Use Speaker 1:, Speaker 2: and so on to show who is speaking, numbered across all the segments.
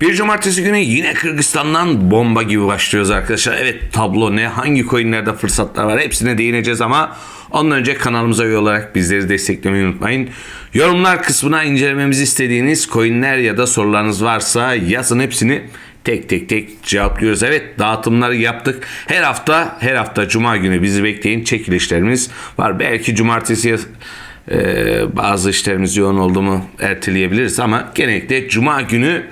Speaker 1: Bir cumartesi günü yine Kırgızistan'dan bomba gibi başlıyoruz arkadaşlar. Evet tablo ne, hangi coinlerde fırsatlar var hepsine değineceğiz ama ondan önce kanalımıza üye olarak bizleri desteklemeyi unutmayın. Yorumlar kısmına incelememizi istediğiniz coinler ya da sorularınız varsa yazın hepsini tek tek tek cevaplıyoruz. Evet dağıtımları yaptık. Her hafta her hafta cuma günü bizi bekleyin çekilişlerimiz var. Belki cumartesiye ee, bazı işlerimiz yoğun oldu mu erteleyebiliriz ama genellikle cuma günü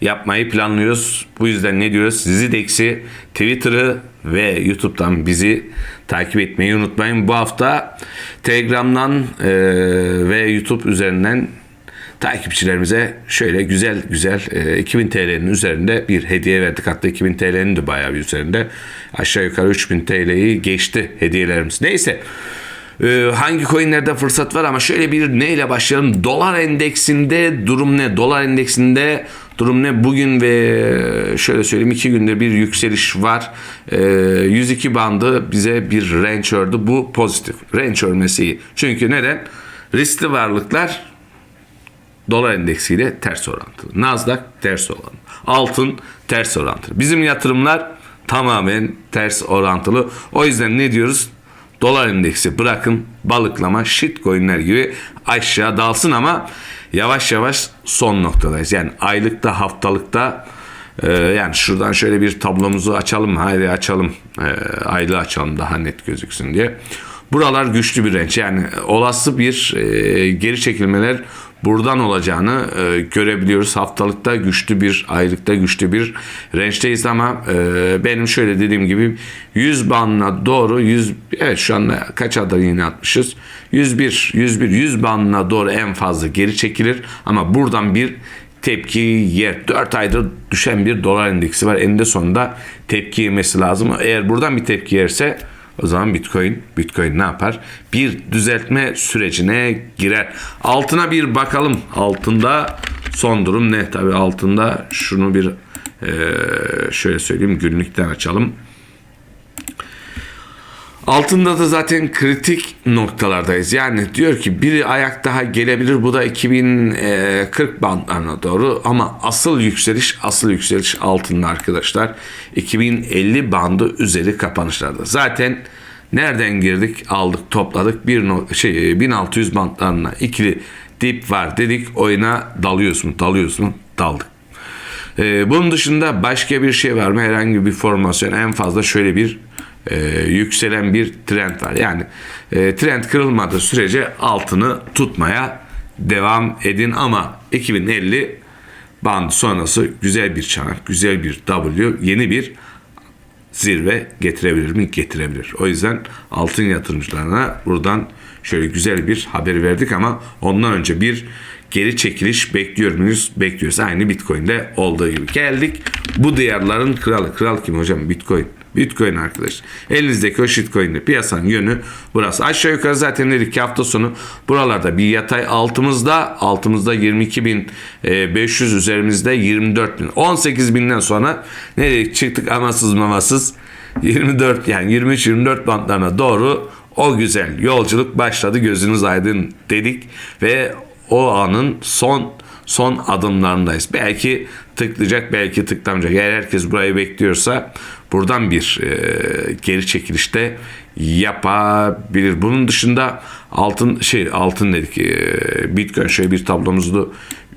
Speaker 1: yapmayı planlıyoruz. Bu yüzden ne diyoruz? Zidex'i, Twitter'ı ve YouTube'dan bizi takip etmeyi unutmayın. Bu hafta Telegram'dan e, ve YouTube üzerinden takipçilerimize şöyle güzel güzel e, 2000 TL'nin üzerinde bir hediye verdik. Hatta 2000 TL'nin de bayağı bir üzerinde. Aşağı yukarı 3000 TL'yi geçti hediyelerimiz. Neyse. Ee, hangi coinlerde fırsat var ama şöyle bir neyle başlayalım. Dolar endeksinde durum ne? Dolar endeksinde durum ne? Bugün ve şöyle söyleyeyim iki günde bir yükseliş var. Ee, 102 bandı bize bir range ördü. Bu pozitif. Range örmesi iyi. Çünkü neden? Riskli varlıklar dolar endeksiyle ters orantılı. Nasdaq ters orantılı. Altın ters orantılı. Bizim yatırımlar tamamen ters orantılı. O yüzden ne diyoruz? Dolar endeksi bırakın balıklama shitcoinler gibi aşağı dalsın ama yavaş yavaş son noktadayız. Yani aylıkta haftalıkta e, yani şuradan şöyle bir tablomuzu açalım? Haydi açalım. E, aylığı açalım daha net gözüksün diye. Buralar güçlü bir renç. Yani olası bir e, geri çekilmeler buradan olacağını e, görebiliyoruz. Haftalıkta güçlü bir, aylıkta güçlü bir rençteyiz ama e, benim şöyle dediğim gibi 100 bandına doğru 100 evet şu anda kaç adım yine atmışız? 101, 101, 100 bandına doğru en fazla geri çekilir ama buradan bir tepki yer. 4 aydır düşen bir dolar endeksi var. Eninde sonunda tepki yemesi lazım. Eğer buradan bir tepki yerse o zaman Bitcoin, Bitcoin ne yapar? Bir düzeltme sürecine girer. Altına bir bakalım. Altında son durum ne? Tabii altında şunu bir şöyle söyleyeyim günlükten açalım. Altında da zaten kritik noktalardayız. Yani diyor ki bir ayak daha gelebilir. Bu da 2040 bandlarına doğru. Ama asıl yükseliş, asıl yükseliş altında arkadaşlar. 2050 bandı üzeri kapanışlarda. Zaten nereden girdik? Aldık, topladık. Bir no şey 1600 bandlarına ikili dip var dedik. Oyuna dalıyoruz mu? Dalıyoruz mu? Daldık. Ee, bunun dışında başka bir şey var mı? Herhangi bir formasyon en fazla şöyle bir e, yükselen bir trend var. Yani e, trend kırılmadığı sürece altını tutmaya devam edin ama 2050 band sonrası güzel bir çanak, güzel bir W, yeni bir zirve getirebilir mi? Getirebilir. O yüzden altın yatırımcılarına buradan şöyle güzel bir haber verdik ama ondan önce bir geri çekiliş bekliyor muyuz? Bekliyoruz. Aynı Bitcoin'de olduğu gibi. Geldik bu değerlerin kralı. Kral kim hocam? Bitcoin. Bitcoin arkadaş. Elinizdeki o shitcoin'de piyasanın yönü burası. Aşağı yukarı zaten dedik ki hafta sonu buralarda bir yatay altımızda altımızda 22.500 üzerimizde 24.000 18.000'den sonra nereye çıktık amasız mamasız 24 yani 23-24 bantlarına doğru o güzel yolculuk başladı gözünüz aydın dedik ve o anın son son adımlarındayız. Belki tıklayacak, belki tıklamayacak. Eğer herkes burayı bekliyorsa buradan bir e, geri çekilişte yapabilir. Bunun dışında altın şey altın dedik. E, Bitcoin şöyle bir tablomuzu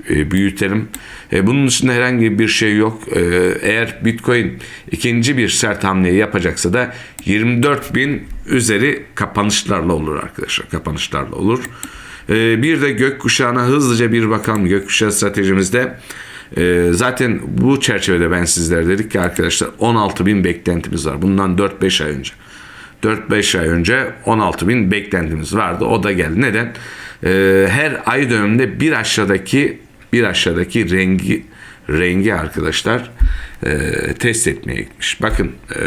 Speaker 1: e, büyütelim. E, bunun dışında herhangi bir şey yok. E, eğer Bitcoin ikinci bir sert hamleyi yapacaksa da 24 bin üzeri kapanışlarla olur arkadaşlar. Kapanışlarla olur. E, bir de gökkuşağına hızlıca bir bakalım. Gökkuşağı stratejimizde e, zaten bu çerçevede ben sizlere dedik ki arkadaşlar 16 bin beklentimiz var. Bundan 4-5 ay önce. 4-5 ay önce 16 bin beklentimiz vardı. O da geldi. Neden? E, her ay döneminde bir aşağıdaki bir aşağıdaki rengi rengi arkadaşlar e, test etmeye gitmiş. Bakın e,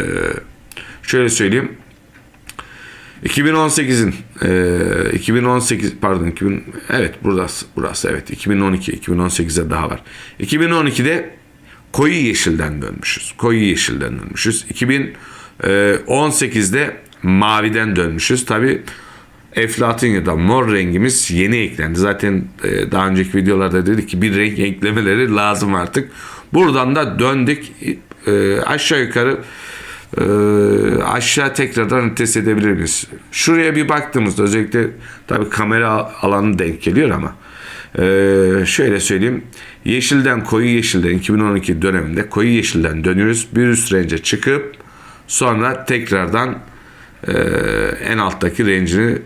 Speaker 1: şöyle söyleyeyim. 2018'in e, 2018 pardon 2000 evet burası burası evet 2012 2018'e daha var. 2012'de koyu yeşilden dönmüşüz. Koyu yeşilden dönmüşüz. 2018'de maviden dönmüşüz. Tabi Eflatun ya da mor rengimiz yeni eklendi. Zaten e, daha önceki videolarda dedik ki bir renk eklemeleri lazım artık. Buradan da döndük e, aşağı yukarı e, aşağı tekrardan test edebilir miyiz? Şuraya bir baktığımızda özellikle tabii kamera alanı denk geliyor ama e, şöyle söyleyeyim. Yeşilden koyu yeşilden 2012 döneminde koyu yeşilden dönüyoruz. Bir üst range'e çıkıp sonra tekrardan e, en alttaki range'ini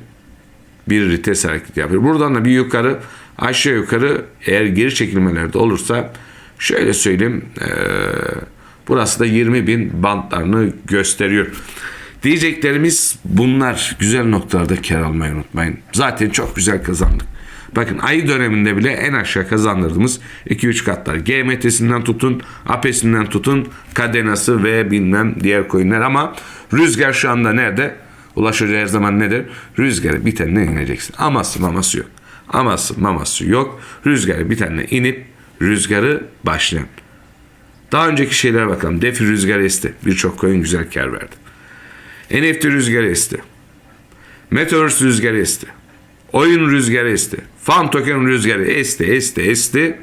Speaker 1: bir vites hareket yapıyor. Buradan da bir yukarı aşağı yukarı eğer geri çekilmelerde olursa şöyle söyleyeyim e, burası da 20 bin bantlarını gösteriyor. Diyeceklerimiz bunlar. Güzel noktalarda kar almayı unutmayın. Zaten çok güzel kazandık. Bakın ay döneminde bile en aşağı kazandırdığımız 2-3 katlar. GMT'sinden tutun, APES'inden tutun, Kadenası ve bilmem diğer coinler ama rüzgar şu anda nerede? Ulaş her zaman nedir? Rüzgarı bitenine ineceksin. Aması maması yok. Aması maması yok. Rüzgarı bitenine inip rüzgarı başlayan. Daha önceki şeylere bakalım. Defi rüzgar esti. Birçok coin güzel kar verdi. NFT rüzgar esti. Metaverse rüzgar esti. Oyun rüzgarı esti. Fan token rüzgarı esti, esti, esti.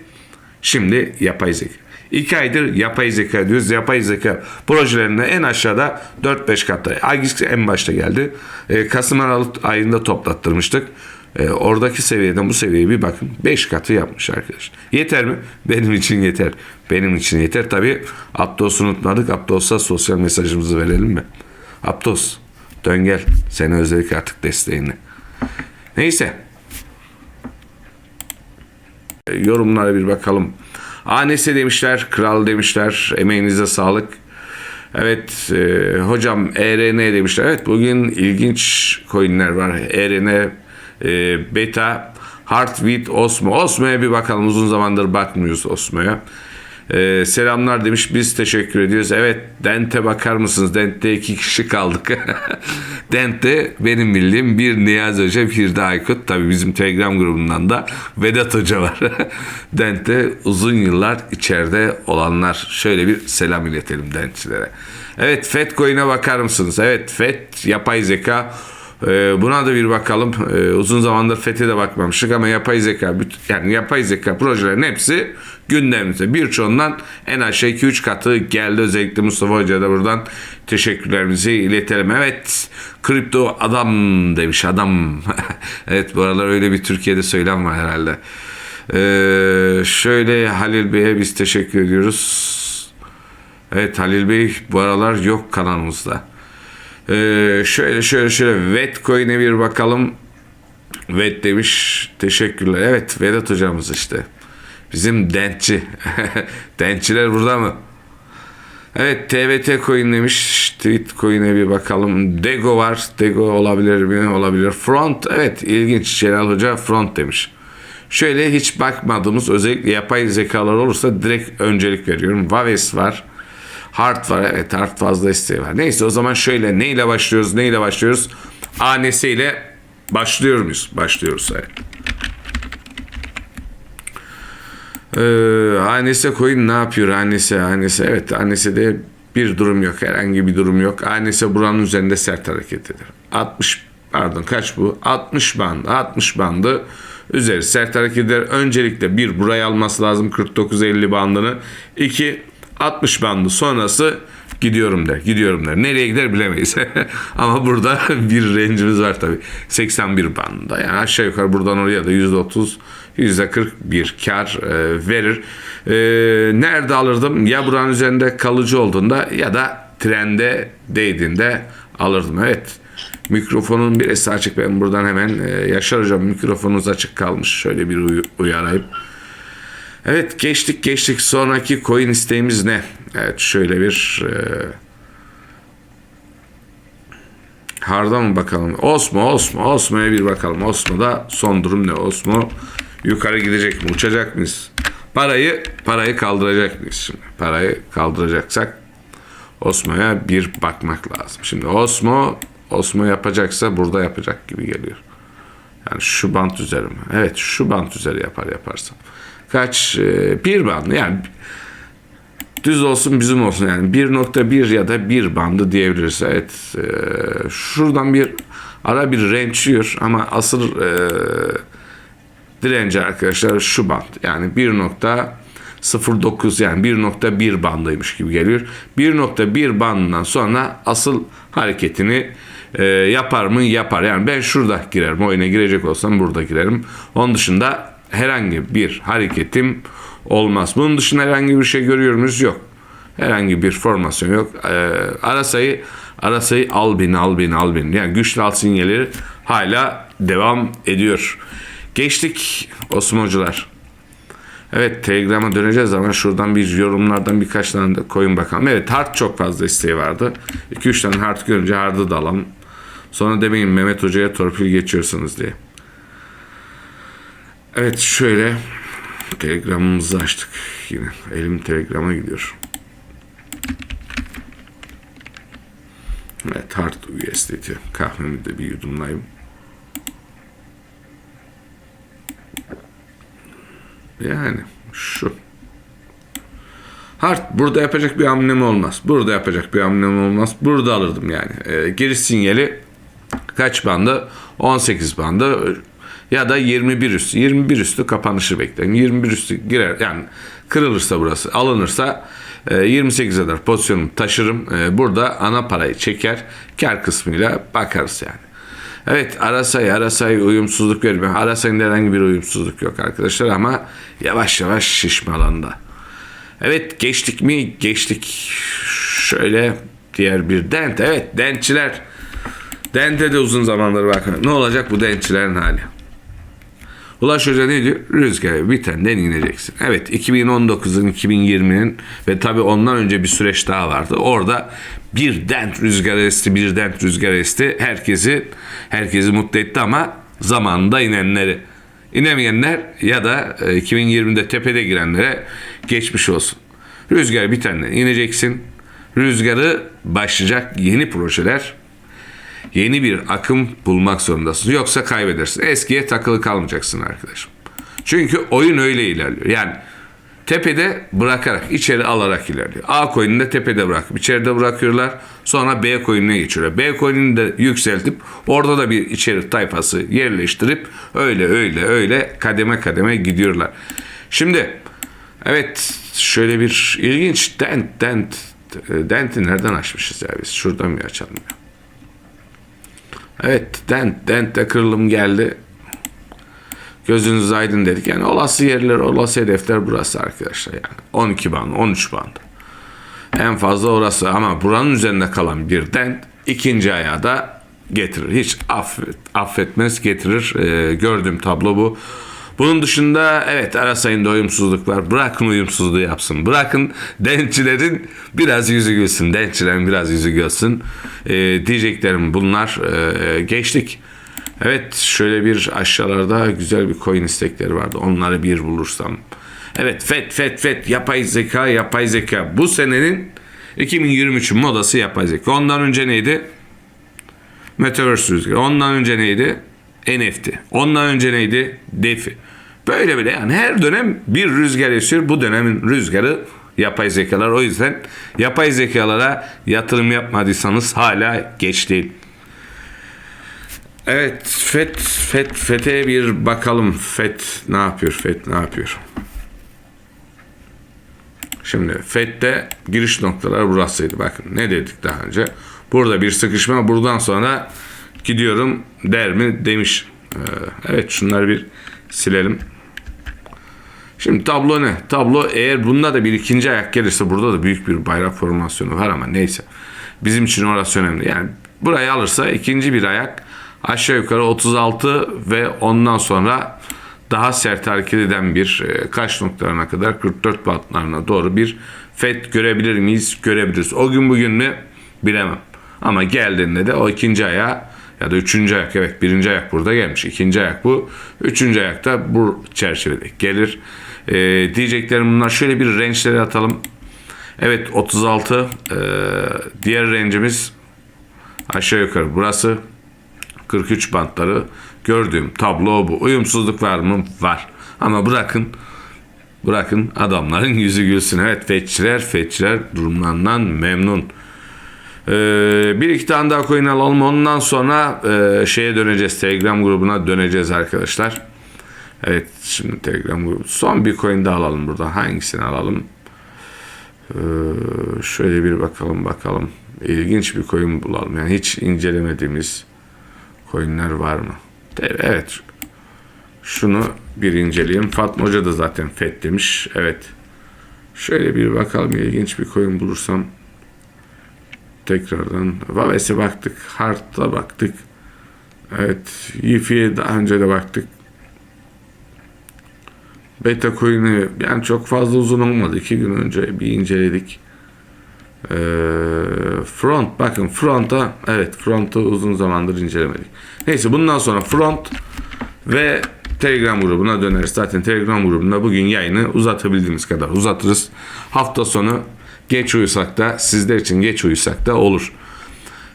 Speaker 1: Şimdi yapay zeka. İki aydır yapay zeka diyoruz. Yapay zeka projelerinde en aşağıda 4-5 katta. Agix en başta geldi. E, Kasım Aralık ayında toplattırmıştık. E, oradaki seviyeden bu seviyeye bir bakın. 5 katı yapmış arkadaş. Yeter mi? Benim için yeter. Benim için yeter. Tabi Aptos'u unutmadık. Aptos'a sosyal mesajımızı verelim mi? Aptos dön gel. Seni özledik artık desteğini. Neyse. E, Yorumlara bir bakalım. Anesi demişler, kral demişler, emeğinize sağlık. Evet, e, hocam ERN demişler. Evet, bugün ilginç coinler var. ERN, e, Beta, Heartbeat, Osmo. Osmo'ya bir bakalım. Uzun zamandır bakmıyoruz Osmo'ya. Ee, selamlar demiş. Biz teşekkür ediyoruz. Evet Dente bakar mısınız? Dente iki kişi kaldık. Dente benim bildiğim bir Niyazi Hoca bir de Aykut. Tabii bizim Telegram grubundan da Vedat Hoca var. Dente uzun yıllar içeride olanlar. Şöyle bir selam iletelim Dentlilere. Evet Fedcoin'e bakar mısınız? Evet Fed yapay zeka ee, buna da bir bakalım. Ee, uzun zamandır FET'e de bakmamıştık ama yapay zeka yani yapay zeka projelerin hepsi gündemimizde. Birçoğundan en aşağı 2-3 katı geldi. Özellikle Mustafa Hoca'ya da buradan teşekkürlerimizi iletelim. Evet kripto adam demiş adam. evet bu aralar öyle bir Türkiye'de söylem var herhalde. Ee, şöyle Halil Bey'e biz teşekkür ediyoruz. Evet Halil Bey bu aralar yok kanalımızda. Ee, şöyle şöyle şöyle Vetcoin'e bir bakalım. Vet demiş. Teşekkürler. Evet Vedat hocamız işte. Bizim dentçi. Dentçiler burada mı? Evet TVT coin demiş. Tweet coin'e bir bakalım. Dego var. Dego olabilir mi? Olabilir. Front. Evet ilginç. Celal Hoca front demiş. Şöyle hiç bakmadığımız özellikle yapay zekalar olursa direkt öncelik veriyorum. Vaves var. Hard var evet hard fazla isteği var. Neyse o zaman şöyle neyle başlıyoruz neyle başlıyoruz? ANS ile başlıyor muyuz? Başlıyoruz evet. Ee, ANS coin ne yapıyor ANS? ANS evet ANS'de bir durum yok. Herhangi bir durum yok. ANS buranın üzerinde sert hareket eder. 60 pardon kaç bu? 60 bandı. 60 bandı üzeri sert hareket eder. Öncelikle bir burayı alması lazım 49-50 bandını. 2 60 bandı sonrası gidiyorum der. Gidiyorum der. Nereye gider bilemeyiz. Ama burada bir range'imiz var tabii. 81 bandında. Yani aşağı yukarı buradan oraya da %30 %40 bir kar e, verir. E, nerede alırdım? Ya buranın üzerinde kalıcı olduğunda ya da trende değdiğinde alırdım. Evet. Mikrofonun birisi açık. Ben buradan hemen e, Yaşar Hocam mikrofonunuz açık kalmış. Şöyle bir uy- uyarayım. Evet geçtik geçtik. Sonraki coin isteğimiz ne? Evet şöyle bir e, Harda mı bakalım? Osmo, Osmo, Osmo'ya bir bakalım. Osmo'da son durum ne? Osmo yukarı gidecek mi? Uçacak mıyız? Parayı, parayı kaldıracak mıyız şimdi? Parayı kaldıracaksak Osmo'ya bir bakmak lazım. Şimdi Osmo, Osmo yapacaksa burada yapacak gibi geliyor. Yani şu bant üzeri mi? Evet şu bant üzeri yapar yaparsam. Kaç? Ee, bir band yani düz olsun bizim olsun yani 1.1 ya da 1 bandı diyebiliriz. Evet e, şuradan bir ara bir range yiyor ama asıl e, direnci arkadaşlar şu band yani 0.9 yani 1.1 bandıymış gibi geliyor. 1.1 bandından sonra asıl hareketini e, yapar mı? Yapar. Yani ben şurada girerim. Oyuna girecek olsam burada girerim. Onun dışında herhangi bir hareketim olmaz. Bunun dışında herhangi bir şey görüyor muyuz? Yok. Herhangi bir formasyon yok. E, ara sayı ara sayı albin albin albin. Yani güçlü alt sinyalleri hala devam ediyor. Geçtik Osmocular. Evet Telegram'a döneceğiz ama şuradan bir yorumlardan birkaç tane de koyun bakalım. Evet Hard çok fazla isteği vardı. 2-3 tane Hard görünce Hard'ı da alalım. Sonra demeyin Mehmet Hoca'ya torpil geçiyorsunuz diye. Evet şöyle Telegram'ımızı açtık yine. Elim Telegram'a gidiyor. Evet Hard USDT. Kahvemi de bir yudumlayayım. Yani şu. Hard burada yapacak bir hamlem olmaz. Burada yapacak bir hamlem olmaz. Burada alırdım yani. E, giriş sinyali kaç bandı? 18 bandı ya da 21 üstü. 21 üstü kapanışı bekleyin. 21 üstü girer yani kırılırsa burası alınırsa e, 28'e kadar pozisyonumu taşırım. E, burada ana parayı çeker. Kar kısmıyla bakarız yani. Evet Arasay Arasay uyumsuzluk vermiyor. Arasay'ın herhangi bir uyumsuzluk yok arkadaşlar ama yavaş yavaş şişmalanda. Evet geçtik mi? Geçtik. Şöyle diğer bir dent. Evet dentçiler. Dente de uzun zamandır bakın. Ne olacak bu dentçilerin hali? Ulaş Hoca ne diyor? Rüzgara bitenden ineceksin. Evet 2019'un 2020'nin ve tabi ondan önce bir süreç daha vardı. Orada bir dent rüzgar esti bir dent rüzgar esti. Herkesi herkesi mutlu etti ama zamanında inenleri. İnemeyenler ya da 2020'de tepede girenlere geçmiş olsun. Rüzgar bitenden ineceksin. Rüzgarı başlayacak yeni projeler yeni bir akım bulmak zorundasın. Yoksa kaybedersin. Eskiye takılı kalmayacaksın arkadaşım. Çünkü oyun öyle ilerliyor. Yani tepede bırakarak, içeri alarak ilerliyor. A coin'ini de tepede bırakıp içeride bırakıyorlar. Sonra B coin'ine geçiyorlar. B coin'ini de yükseltip orada da bir içeri tayfası yerleştirip öyle öyle öyle kademe kademe gidiyorlar. Şimdi evet şöyle bir ilginç dent dent denti nereden açmışız ya biz? Şuradan bir açalım ya. Evet dent dentte kırılım geldi. Gözünüz aydın dedik. Yani olası yerler, olası hedefler burası arkadaşlar. Yani 12 band, 13 band. En fazla orası ama buranın üzerinde kalan bir dent ikinci ayağı da getirir. Hiç affet, affetmez getirir. Ee, gördüğüm tablo bu. Bunun dışında evet ara sayında uyumsuzluk var. Bırakın uyumsuzluğu yapsın. Bırakın dentçilerin biraz yüzü gülsün. Dentçilerin biraz yüzü gülsün. Ee, diyeceklerim bunlar. Ee, geçtik. Evet şöyle bir aşağılarda güzel bir coin istekleri vardı. Onları bir bulursam. Evet FET FET FET yapay zeka yapay zeka. Bu senenin 2023'ün modası yapay zeka. Ondan önce neydi? Metaverse rüzgarı. Ondan önce neydi? NFT. Ondan önce neydi? DeFi. Böyle böyle yani her dönem bir rüzgar esiyor. Bu dönemin rüzgarı yapay zekalar. O yüzden yapay zekalara yatırım yapmadıysanız hala geç değil. Evet FET FET FET'e bir bakalım. FET ne yapıyor? FET ne yapıyor? Şimdi FET'te giriş noktaları burasıydı. Bakın ne dedik daha önce? Burada bir sıkışma buradan sonra gidiyorum der mi demiş. Ee, evet şunları bir silelim. Şimdi tablo ne? Tablo eğer bunda da bir ikinci ayak gelirse burada da büyük bir bayrak formasyonu var ama neyse. Bizim için orası önemli. Yani burayı alırsa ikinci bir ayak aşağı yukarı 36 ve ondan sonra daha sert hareket eden bir e, kaç noktalarına kadar 44 bantlarına doğru bir FED görebilir miyiz? Görebiliriz. O gün bugün mü? Bilemem. Ama geldiğinde de o ikinci ayağı ya da üçüncü ayak evet birinci ayak burada gelmiş. ikinci ayak bu. Üçüncü ayak da bu çerçevede gelir. Ee, diyeceklerim bunlar. Şöyle bir range'leri atalım. Evet 36 ee, diğer range'imiz aşağı yukarı burası 43 bantları gördüğüm tablo bu. Uyumsuzluk var mı? Var. Ama bırakın bırakın adamların yüzü gülsün. Evet fetçiler fetçiler durumlarından memnun. Ee, bir iki tane daha coin alalım. Ondan sonra e, şeye döneceğiz. Telegram grubuna döneceğiz arkadaşlar. Evet şimdi Telegram grubu. Son bir coin daha alalım burada. Hangisini alalım? Ee, şöyle bir bakalım bakalım. İlginç bir coin bulalım. Yani hiç incelemediğimiz coinler var mı? Evet. Şunu bir inceleyelim. Fatma Hoca da zaten FED demiş. Evet. Şöyle bir bakalım ilginç bir coin bulursam tekrardan Vaves'e baktık. Hart'a baktık. Evet. Yifi'ye daha önce de baktık. Beta coin'i yani çok fazla uzun olmadı. iki gün önce bir inceledik. Ee, front bakın fronta evet front'u uzun zamandır incelemedik. Neyse bundan sonra front ve Telegram grubuna döneriz. Zaten Telegram grubunda bugün yayını uzatabildiğimiz kadar uzatırız. Hafta sonu geç uyusak da sizler için geç uyusak da olur.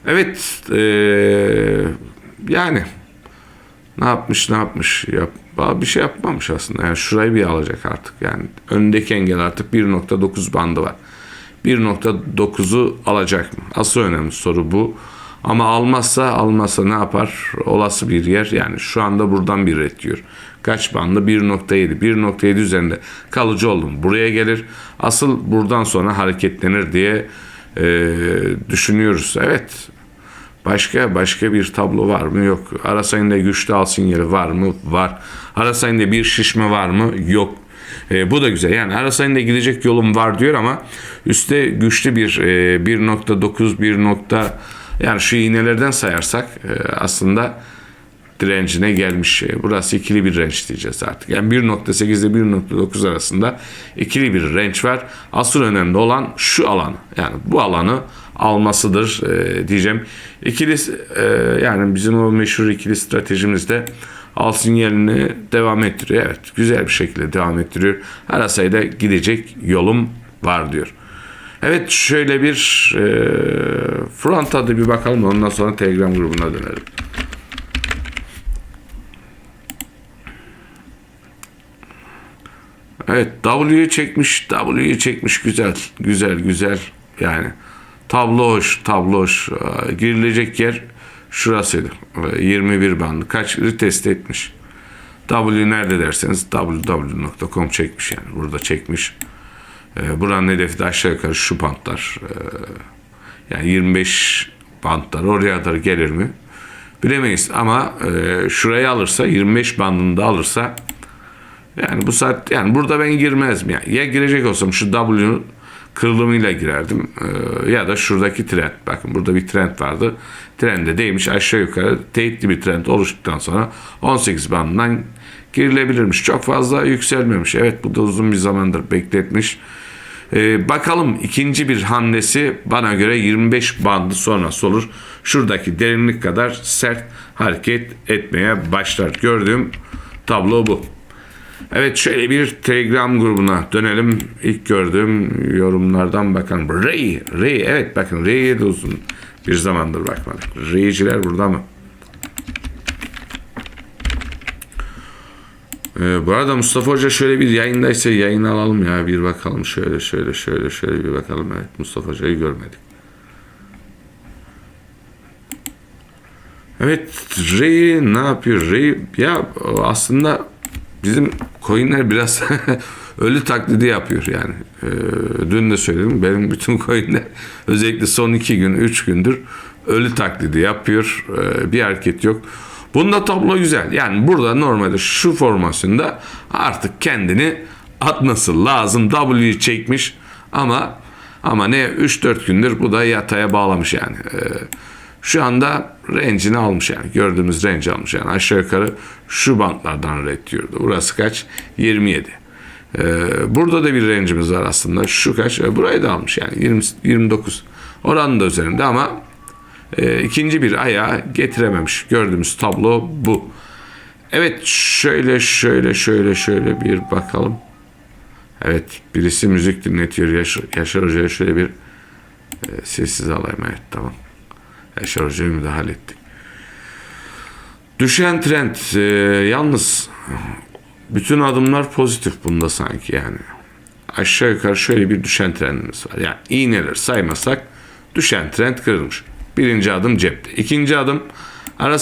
Speaker 1: Evet ee, yani ne yapmış ne yapmış yap bir şey yapmamış aslında. Yani şurayı bir alacak artık. Yani önündeki engel artık 1.9 bandı var. 1.9'u alacak mı? Asıl önemli soru bu. Ama almazsa almazsa ne yapar? Olası bir yer yani şu anda buradan bir ret diyor. Kaç bandı? 1.7. 1.7 üzerinde kalıcı oldum. Buraya gelir. Asıl buradan sonra hareketlenir diye e, düşünüyoruz. Evet. Başka başka bir tablo var mı? Yok. Arasayında güçlü al sinyali var mı? Var. Arasayında bir şişme var mı? Yok. E, bu da güzel. Yani Arasayında gidecek yolum var diyor ama üstte güçlü bir e, 1.9 1. Yani şu iğnelerden sayarsak e, aslında direncine gelmiş. E, burası ikili bir range diyeceğiz artık. Yani 1.8 ile 1.9 arasında ikili bir range var. Asıl önemli olan şu alan. Yani bu alanı almasıdır e, diyeceğim. İkili e, yani bizim o meşhur ikili stratejimizde al sinyalini devam ettiriyor. Evet güzel bir şekilde devam ettiriyor. Her sayıda gidecek yolum var diyor. Evet şöyle bir e, front adı bir bakalım ondan sonra Telegram grubuna dönelim. Evet W'yu çekmiş W'yu çekmiş. Güzel güzel güzel. Yani tablo hoş tablo hoş. Ee, girilecek yer şurasıydı 21 bandı. Kaç? Retest etmiş. W nerede derseniz www.com çekmiş yani. Burada çekmiş. E, buranın hedefi de aşağı yukarı şu bantlar. Yani 25 bantlar. Oraya kadar gelir mi? Bilemeyiz. Ama e, şurayı alırsa 25 bandında alırsa yani bu saat yani burada ben girmezdim yani. Ya girecek olsam şu W kırılımıyla girerdim. Ee, ya da şuradaki trend. Bakın burada bir trend vardı. Trende değmiş aşağı yukarı teyitli bir trend oluştuktan sonra 18 bandından girilebilirmiş. Çok fazla yükselmemiş. Evet bu da uzun bir zamandır bekletmiş. Ee, bakalım ikinci bir hamlesi bana göre 25 bandı sonrası olur. Şuradaki derinlik kadar sert hareket etmeye başlar. Gördüğüm tablo bu. Evet şöyle bir Telegram grubuna dönelim. İlk gördüğüm yorumlardan bakan Ray. Ray evet bakın Ray'e de uzun bir zamandır bakmadık. Ray'ciler burada mı? Ee, bu arada Mustafa Hoca şöyle bir yayındaysa yayın alalım ya bir bakalım şöyle şöyle şöyle şöyle bir bakalım. Evet Mustafa Hoca'yı görmedik. Evet Ray ne yapıyor? Ray ya aslında bizim coinler biraz ölü taklidi yapıyor yani. Ee, dün de söyledim benim bütün coinler özellikle son iki gün, üç gündür ölü taklidi yapıyor. Ee, bir hareket yok. Bunda tablo güzel. Yani burada normalde şu formasyonda artık kendini atması lazım. W'yi çekmiş ama ama ne 3-4 gündür bu da yataya bağlamış yani. Ee, şu anda range'ini almış yani. Gördüğümüz range almış yani. Aşağı yukarı şu bantlardan red diyordu. Burası kaç? 27. Ee, burada da bir range'imiz var aslında. Şu kaç? Ee, burayı da almış yani. 20, 29. Oranın da üzerinde ama e, ikinci bir ayağı getirememiş. Gördüğümüz tablo bu. Evet şöyle şöyle şöyle şöyle bir bakalım. Evet birisi müzik dinletiyor. Yaşar, Yaşar Hoca'ya şöyle bir e, sessiz alayım. Evet tamam. Hoca'yı müdahale ettik. Düşen trend e, yalnız bütün adımlar pozitif bunda sanki yani. Aşağı yukarı şöyle bir düşen trendimiz var. Yani iğneler saymasak düşen trend kırılmış. Birinci adım cepte. İkinci adım ara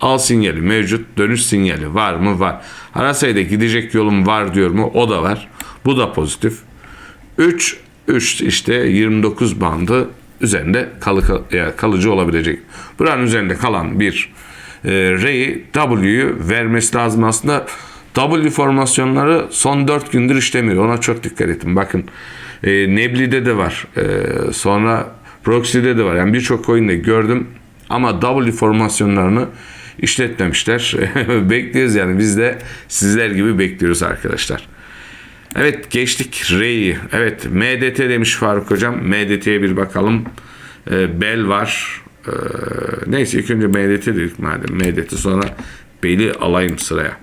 Speaker 1: Al sinyali mevcut. Dönüş sinyali var mı? Var. Ara gidecek yolum var diyor mu? O da var. Bu da pozitif. 3 3 işte 29 bandı üzerinde kalı, kalıcı olabilecek. Buranın üzerinde kalan bir e, R'yi W'yu vermesi lazım aslında. W formasyonları son 4 gündür işlemiyor. Ona çok dikkat ettim. Bakın e, Nebli'de de var. E, sonra Proxy'de de var. Yani birçok oyunda gördüm. Ama W formasyonlarını işletmemişler. Bekliyoruz yani. Biz de sizler gibi bekliyoruz arkadaşlar. Evet geçtik R'yi. Evet MDT demiş Faruk Hocam. MDT'ye bir bakalım. E, bel var. E, neyse ilk önce MDT dedik madem. MDT sonra beli alayım sıraya.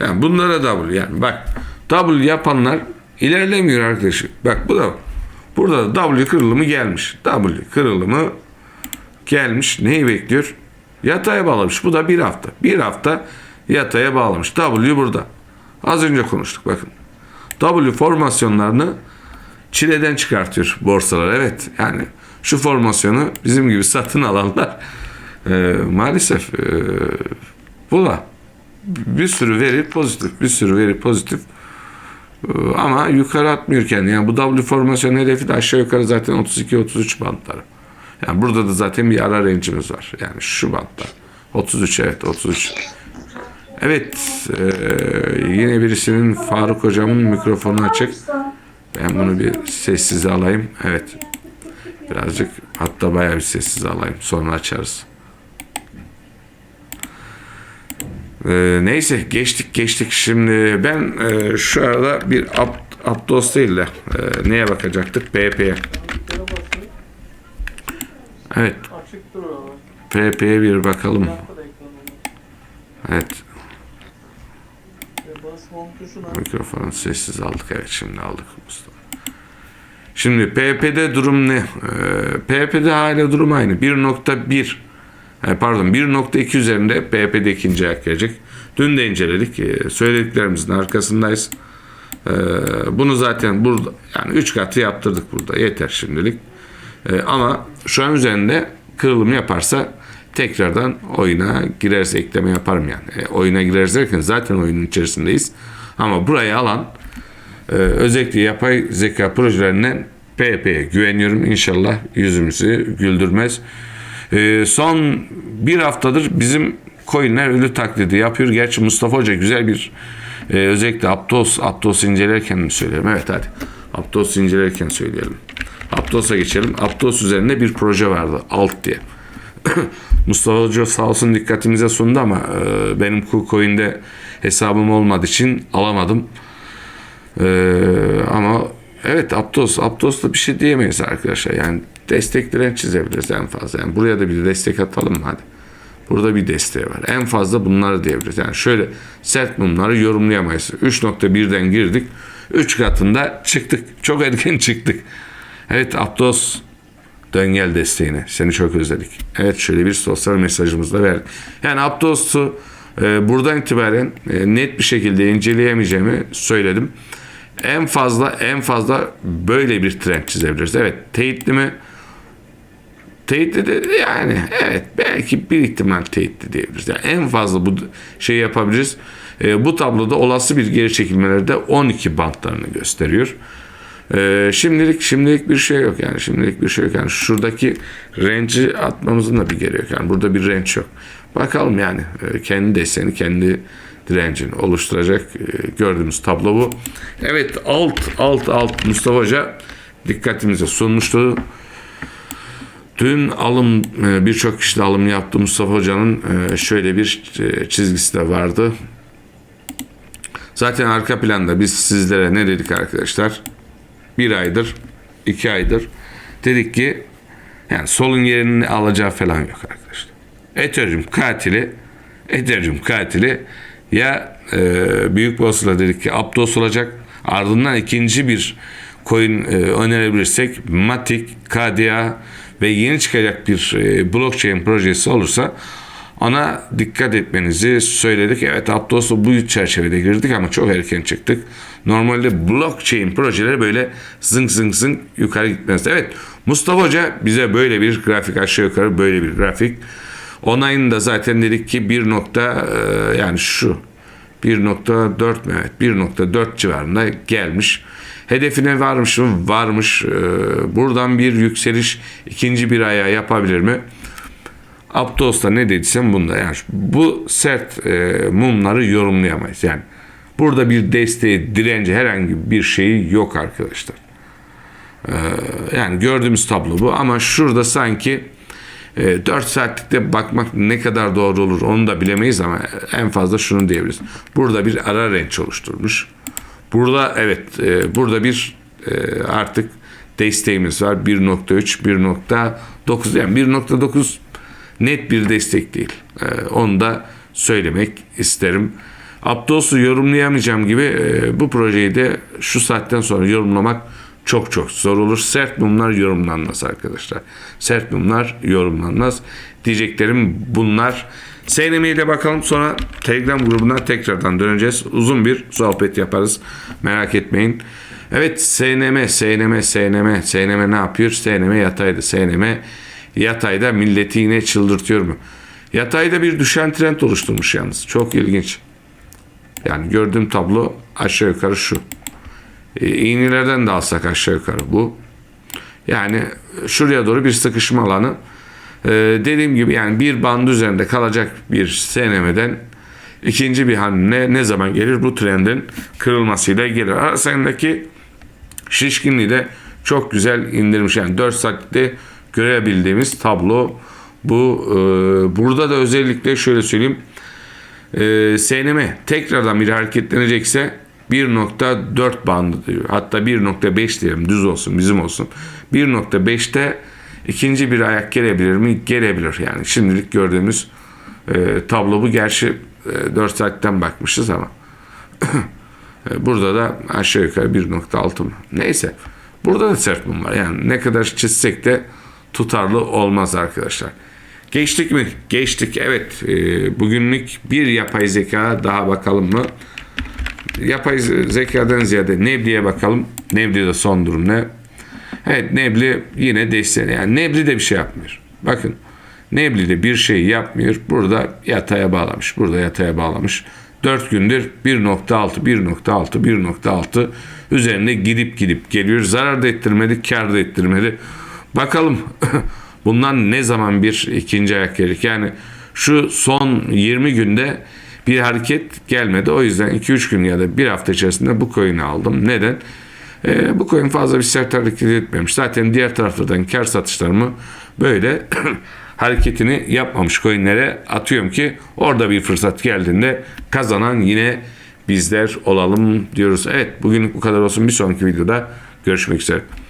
Speaker 1: Yani bunlara W yani bak W yapanlar ilerlemiyor arkadaşım. Bak bu da burada da W kırılımı gelmiş. W kırılımı gelmiş. Neyi bekliyor? Yataya bağlamış. Bu da bir hafta. Bir hafta yataya bağlamış. W burada. Az önce konuştuk bakın. W formasyonlarını çileden çıkartıyor borsalar. Evet yani şu formasyonu bizim gibi satın alanlar e, maalesef e, bu da bir sürü veri pozitif, bir sürü veri pozitif Ee, ama yukarı atmıyorken yani bu W formasyon hedefi de aşağı yukarı zaten 32-33 bantları. Yani burada da zaten bir ara range'imiz var. Yani şu bantta. 33 evet 33. Evet e, yine birisinin Faruk hocamın mikrofonu açık. Ben bunu bir sessize alayım. Evet. Birazcık hatta bayağı bir sessize alayım. Sonra açarız. Ee, neyse geçtik geçtik. Şimdi ben e, şu arada bir Aptos değil de e, neye bakacaktık? BP'ye. Evet.
Speaker 2: Açık duruyor.
Speaker 1: PP'ye bir bakalım. Evet.
Speaker 2: Tuşuna
Speaker 1: Mikrofonu sessiz aldık. Evet şimdi aldık Mustafa. Şimdi PP'de durum ne? Ee, PP'de hala durum aynı. 1.1 e, pardon 1.2 üzerinde PP'de ikinci ayak gelecek. Dün de inceledik. Ee, söylediklerimizin arkasındayız. Ee, bunu zaten burada yani 3 katı yaptırdık burada. Yeter şimdilik. Ee, ama şu an üzerinde kırılım yaparsa tekrardan oyuna girerse ekleme yaparım yani. E, oyuna gireriz derken zaten oyunun içerisindeyiz. Ama burayı alan e, özellikle yapay zeka projelerinden PP'ye güveniyorum. İnşallah yüzümüzü güldürmez. E, son bir haftadır bizim coinler ölü taklidi yapıyor. Gerçi Mustafa Hoca güzel bir e, özellikle Aptos, Aptos incelerken mi söyleyelim? Evet hadi. Aptos incelerken söyleyelim. Aptos'a geçelim. Aptos üzerinde bir proje vardı. Alt diye. Mustafa Hoca sağ olsun dikkatimize sundu ama e, benim KuCoin'de hesabım olmadığı için alamadım. E, ama evet Aptos, Aptos'ta bir şey diyemeyiz arkadaşlar. Yani desteklerini çizebiliriz en fazla. Yani buraya da bir destek atalım hadi. Burada bir desteği var. En fazla bunları diyebiliriz. Yani şöyle sert mumları yorumlayamayız. 3.1'den girdik. 3 katında çıktık. Çok erken çıktık. Evet Aptos dön gel desteğine. Seni çok özledik. Evet şöyle bir sosyal mesajımız da verdik. Yani Aptos'u e, buradan itibaren e, net bir şekilde inceleyemeyeceğimi söyledim. En fazla en fazla böyle bir trend çizebiliriz. Evet teyitli mi? Teyitli de yani evet belki bir ihtimal teyitli diyebiliriz. Yani en fazla bu şey yapabiliriz. E, bu tabloda olası bir geri çekilmelerde 12 bantlarını gösteriyor. E, şimdilik şimdilik bir şey yok yani şimdilik bir şey yok yani şuradaki range'i atmamızın da bir gereği yok yani burada bir range yok. Bakalım yani e, kendi deseni kendi direncini oluşturacak e, gördüğümüz tablo bu. Evet alt alt alt Mustafa Hoca dikkatimize sunmuştu. Dün alım e, birçok kişi de alım yaptı. Mustafa Hoca'nın şöyle bir çizgisi de vardı. Zaten arka planda biz sizlere ne dedik arkadaşlar? Bir aydır, iki aydır dedik ki yani solun yerini alacağı falan yok arkadaşlar. Ethereum katili Ethereum katili ya e, büyük boss'la dedik ki Aptos olacak ardından ikinci bir coin e, önerebilirsek Matic, KDA ve yeni çıkacak bir e, blockchain projesi olursa Ona dikkat etmenizi söyledik. Evet Aptos'la bu çerçevede girdik ama çok erken çıktık. Normalde blockchain projeleri böyle zınk zınk zınk yukarı gitmez. Evet Mustafa Hoca bize böyle bir grafik aşağı yukarı böyle bir grafik. Onayını da zaten dedik ki bir nokta e, yani şu 1.4 mü? Evet 1.4 civarında gelmiş. Hedefine varmış mı? Varmış. Ee, buradan bir yükseliş ikinci bir ayağı yapabilir mi? Aptos'ta ne dediysem bunda. Yani bu sert e, mumları yorumlayamayız. Yani burada bir desteği, direnci herhangi bir şeyi yok arkadaşlar. Ee, yani gördüğümüz tablo bu ama şurada sanki e, 4 saatlikte bakmak ne kadar doğru olur onu da bilemeyiz ama en fazla şunu diyebiliriz. Burada bir ara renç oluşturmuş. Burada evet e, burada bir e, artık desteğimiz var. 1.3 1.9 yani 1.9 net bir destek değil. E, onu da söylemek isterim. Aptos'u yorumlayamayacağım gibi e, bu projeyi de şu saatten sonra yorumlamak çok çok zor olur. Sert mumlar yorumlanmaz arkadaşlar. Sert mumlar yorumlanmaz. Diyeceklerim bunlar. SNM'ye de bakalım sonra Telegram grubuna tekrardan döneceğiz. Uzun bir sohbet yaparız. Merak etmeyin. Evet SNM, SNM, SNM, SNM ne yapıyor? SNM yataydı. SNM yatayda milleti yine çıldırtıyor mu? Yatayda bir düşen trend oluşturmuş yalnız. Çok ilginç. Yani gördüğüm tablo aşağı yukarı şu. E, iğnelerden de alsak aşağı yukarı bu. Yani şuraya doğru bir sıkışma alanı. E, dediğim gibi yani bir bandı üzerinde kalacak bir SNM'den ikinci bir hamle ne zaman gelir? Bu trendin kırılmasıyla gelir. Arasındaki şişkinliği de çok güzel indirmiş. Yani 4 saatte görebildiğimiz tablo bu. E, burada da özellikle şöyle söyleyeyim. E, SNM tekrardan bir hareketlenecekse 1.4 bandı diyor. Hatta 1.5 diyelim düz olsun bizim olsun. 1.5'te ikinci bir ayak gelebilir mi? Gelebilir yani. Şimdilik gördüğümüz e, tablo bu. Gerçi e, 4 saatten bakmışız ama e, burada da aşağı yukarı 1.6 mı? Neyse. Burada da sert mum var. Yani ne kadar çizsek de tutarlı olmaz arkadaşlar. Geçtik mi? Geçtik. Evet. E, bugünlük bir yapay zeka daha bakalım mı? Yapay zekadan ziyade Nebli'ye bakalım. Nebli'de son durum ne? Evet Nebli yine desteği. Yani Nebli de bir şey yapmıyor. Bakın Nebli de bir şey yapmıyor. Burada yataya bağlamış. Burada yataya bağlamış. 4 gündür 1.6, 1.6, 1.6 üzerinde gidip gidip geliyor. Zarar da ettirmedi, kar da ettirmedi. Bakalım bundan ne zaman bir ikinci ayak gelecek? Yani şu son 20 günde bir hareket gelmedi. O yüzden 2-3 gün ya da bir hafta içerisinde bu coin'i aldım. Neden? Ee, bu coin fazla bir sert hareket etmemiş. Zaten diğer taraflardan kar satışlarımı böyle hareketini yapmamış coinlere atıyorum ki orada bir fırsat geldiğinde kazanan yine bizler olalım diyoruz. Evet bugün bu kadar olsun. Bir sonraki videoda görüşmek üzere.